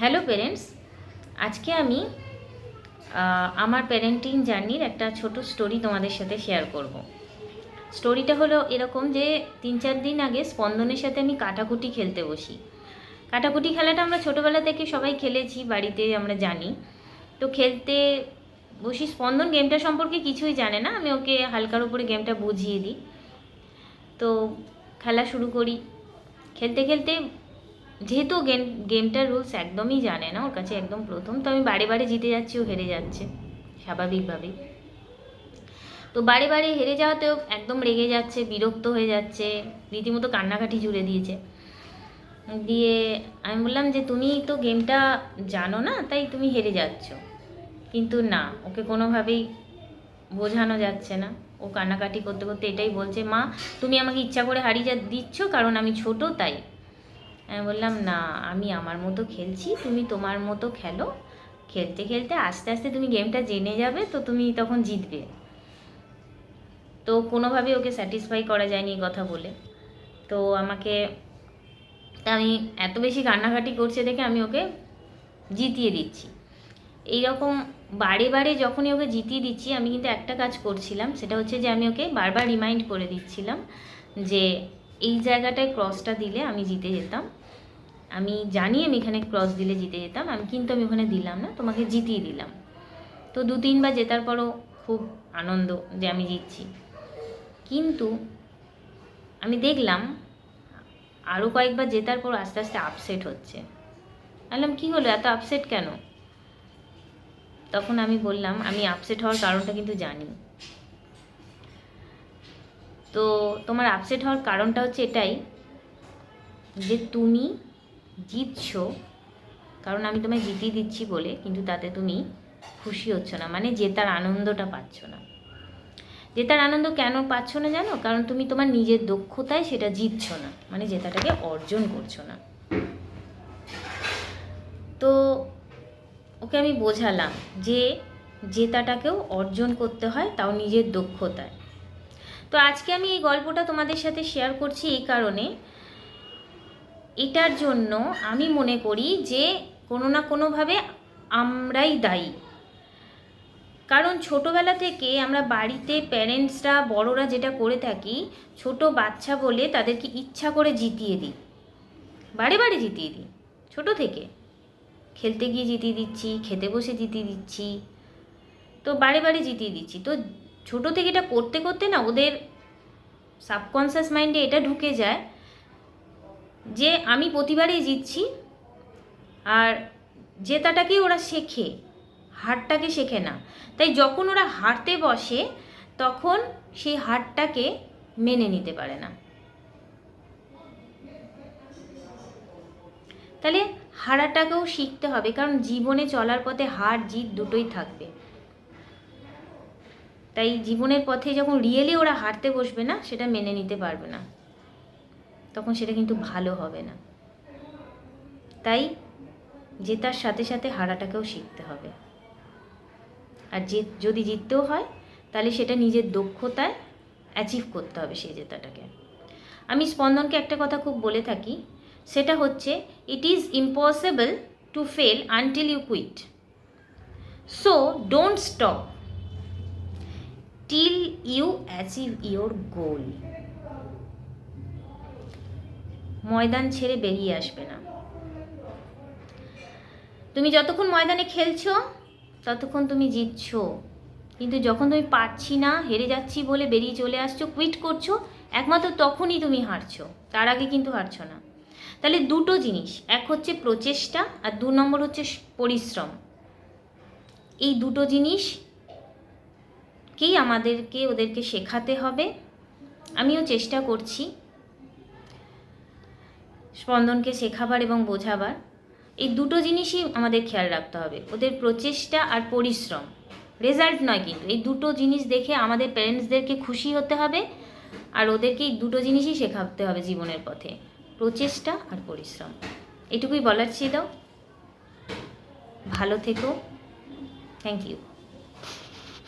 Hello parents আজকে আমি আমার প্যারেন্টিং জার্নির একটা ছোট স্টোরি তোমাদের সাথে শেয়ার করব। স্টোরিটা হলো এরকম যে, তিন চার দিন আগে স্পন্দনের সাথে আমি কাটাকুটি খেলতে বসি। কাটাকুটি খেলাটা আমরা ছোটোবেলা থেকে সবাই খেলেছি, বাড়িতে আমরা জানি। তো খেলতে বসি, স্পন্দন গেমটা সম্পর্কে কিছুই জানে না, আমি ওকে হালকার উপরে গেমটা বুঝিয়ে দিই। তো খেলা শুরু করি। খেলতে খেলতে যেহেতু গেম গেমটার রুলস একদমই জানে না, ওর কাছে একদম প্রথম। তো আমি বারে বারে জিতে যাচ্ছি, ও হেরে যাচ্ছে, স্বাভাবিকভাবেই। তো বারে বারে হেরে যাওয়াতেও একদম রেগে যাচ্ছে, বিরক্ত হয়ে যাচ্ছে, রীতিমতো কান্নাকাটি জুড়ে দিয়েছে। দিয়ে আমি বললাম যে, তুমি তো গেমটা জানো না, তাই তুমি হেরে যাচ্ছ। কিন্তু না, ওকে কোনোভাবেই বোঝানো যাচ্ছে না। ও কান্নাকাটি করতে করতে এটাই বলছে, মা, তুমি আমাকে ইচ্ছা করে হারিয়ে যা, দিচ্ছ, কারণ আমি ছোট, তাই আমি বললাম, না, আমি আমার মতো খেলছি, তুমি তোমার মতো খেলো। খেলতে খেলতে আস্তে আস্তে তুমি গেমটা জেনে যাবে, তো তুমি তখন জিতবে। তো কোনোভাবেই ওকে স্যাটিসফাই করা যায়নি কথা বলে। তো আমাকে, আমি এত বেশি কান্নাকাটি করছে দেখে আমি ওকে জিতিয়ে দিচ্ছি। এই রকম বারে বারে যখনই ওকে জিতিয়ে দিচ্ছি, আমি কিন্তু একটা কাজ করছিলাম, সেটা হচ্ছে যে আমি ওকে বারবার রিমাইন্ড করে দিচ্ছিলাম যে এই জায়গাটায় ক্রসটা দিলে আমি জিতে যেতাম। আমি জানি আমি এখানে ক্রস দিলে জিতে যেতাম, আমি কিন্তু আমি ওখানে দিলাম না, তোমাকে জিতিয়ে দিলাম। তো দু তিনবার জেতার পরও খুব আনন্দ যে আমি জিতছি। কিন্তু আমি দেখলাম আরও কয়েকবার জেতার পর আস্তে আস্তে আপসেট হচ্ছে। বললাম, কী হলো? এত আপসেট কেন? তখন আমি বললাম, আমি আপসেট হওয়ার কারণটা কিন্তু জানি। তো তোমার আপসেট হওয়ার কারণটা হচ্ছে এটাই যে তুমি জিতছো, কারণ আমি তোমায় জিতিয়ে দিচ্ছি বলে, কিন্তু তাতে তুমি খুশি হচ্ছ না। মানে জেতার আনন্দটা পাচ্ছ না। জেতার আনন্দ কেন পাচ্ছ না জানো? কারণ তুমি তোমার নিজের দক্ষতায় সেটা জিতছ না। মানে জেতাটাকে অর্জন করছ না। তো ওকে আমি বোঝালাম যে জেতাটাকেও অর্জন করতে হয় তাও নিজের দক্ষতায়। তো আজকে আমি এই গল্পটা তোমাদের সাথে শেয়ার করছি এই কারণে। এটার জন্য আমি মনে করি যে কোনো না কোনোভাবে আমরাই দায়ী। কারণ ছোটোবেলা থেকে আমরা বাড়িতে প্যারেন্টসরা, বড়রা যেটা করে থাকি, ছোট বাচ্চা বলে তাদেরকে ইচ্ছা করে জিতিয়ে দিই। বারে বারে জিতিয়ে দিই, ছোট থেকে। খেলতে গিয়ে জিতিয়ে দিচ্ছি, খেতে বসে জিতিয়ে দিচ্ছি, তো বারে বারে জিতিয়ে দিচ্ছি। তো ছোটো থেকে এটা করতে করতে না ওদের সাবকনসিয়াস মাইন্ডে এটা ঢুকে যায় যে আমি প্রতিবারেই জিতছি আর জেতাটাকেই ওরা শেখে, হারটাকে শেখে না। তাই যখন ওরা হারতে বসে, তখন সেই হারটাকে মেনে নিতে পারে না। তাহলে হারাটাকেও শিখতে হবে, কারণ জীবনে চলার পথে হার, জিত দুটোই থাকবে। তাই জীবনের পথে যখন রিয়েলি ওরা হারতে বসবে না, সেটা মেনে নিতে পারবে না। তখন সেটা কিন্তু ভালো হবে না। তাই জেতার সাথে সাথে হারাটাকেও শিখতে হবে। আর যে যদি জিততেও হয়, তাহলে সেটা নিজের দক্ষতায় অ্যাচিভ করতে হবে সেই জেতাটাকে। আমি স্পন্দনকে একটা কথা খুব বলে থাকি, সেটা হচ্ছে it is impossible to fail until you quit so don't stop till you achieve your goal ময়দান ছেড়ে বেরিয়ে আসবে না। তুমি যতক্ষণ ময়দানে খেলছো, ততক্ষণ তুমি জিতছো। কিন্তু যখন তুমি পারছি না, হেরে যাচ্ছি বলে বেরিয়ে চলে আসছো কুইট করছ, একমাত্র তখনই তুমি হারছো। তার আগে কিন্তু হারছো না। তাহলে দুটো জিনিস, এক হচ্ছে প্রচেষ্টা আর দু নম্বর হচ্ছে পরিশ্রম। এই দুটো জিনিস কেই আমাদেরকে, ওদেরকে শেখাতে হবে। আমিও চেষ্টা করছি। স্পন্দনকে শেখাবার এবং বোঝাবার, এই দুটো জিনিসই আমাদের খেয়াল রাখতে হবে। ওদের প্রচেষ্টা আর পরিশ্রম। রেজাল্ট নয় কিন্তু, এই দুটো জিনিস দেখে আমাদের প্যারেন্টসদেরকে খুশি হতে হবে আর ওদেরকে এই দুটো জিনিসই শেখাতে হবে জীবনের পথে, প্রচেষ্টা আর পরিশ্রম। এটুকুই বলার ছিল। ভালো থেকো। Thank you